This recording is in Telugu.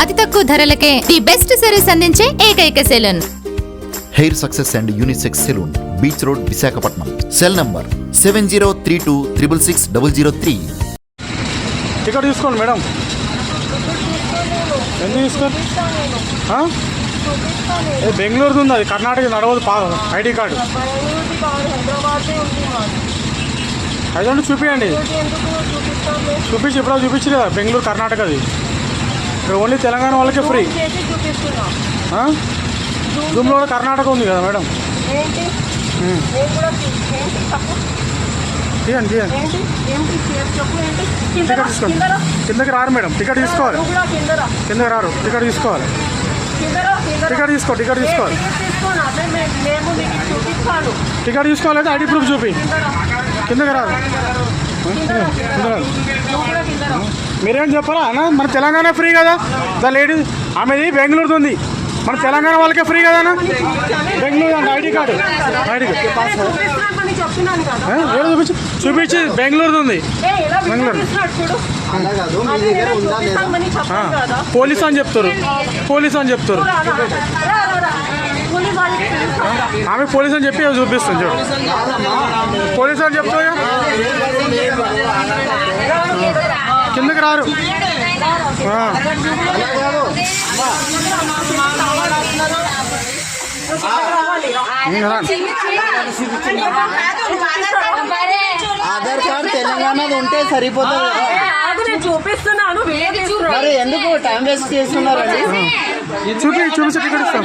అతి తక్కువ ధరలకే ది బెస్ట్ సర్వీస్ అందించే ఏకైక salon. Hair success and unisex salon beach road Visakhapatnam. Cell number seven zero three two triple six double zero three. Ticket తీసుకోండి మేడం. ఎందుకు తీసుకోండి? బెంగళూరుది ఉంది అది కర్ణాటక నడవదు ఐడి కార్డు. అది చూపించండి చూపించి ఇప్పుడు చూపించరు కదా బెంగళూరు కర్ణాటకది. ఇక్కడ ఓన్లీ తెలంగాణ వాళ్ళకే ఫ్రీ. జూమ్లో కూడా కర్ణాటక ఉంది కదా మేడం. తీయండి తీయండి. టికెట్ తీసుకోండి. కిందకి రారు మేడం. టికెట్ తీసుకోవాలి. కిందకి రారు. టికెట్ తీసుకోవాలి. టికెట్ తీసుకో టికెట్ తీసుకోవాలి. టికెట్ తీసుకోవాలి ఐడి ప్రూఫ్ చూపి. కిందకి రాదు మీరేం చెప్పరా అన్న మన తెలంగాణ ఫ్రీ కదా? ద లేడీ ఆమెది బెంగళూరుది ఉంది. మన తెలంగాణ వాళ్ళకే ఫ్రీ కదా అన్న? బెంగళూరు అండి ఐడి కార్డు. ID card. చూపిస్తున్నాను చూపించి. చూపించి బెంగళూరుది ఉంది. బెంగళూరు. పోలీస్ అని చెప్తారు. పోలీస్ అని చెప్తారు. ఆమె పోలీస్ అని చెప్పి చూపిస్తుంది చూడు. పోలీస్ అని చెప్తా కిందకి రారు. ఆధార్ కార్డ్ తెలంగాణది ఉంటే సరిపోతుంది చూపిస్తున్నాను. మరి ఎందుకు టైం వేస్ట్ చేస్తున్నారండి? చూపి చూపించి ఇస్తాం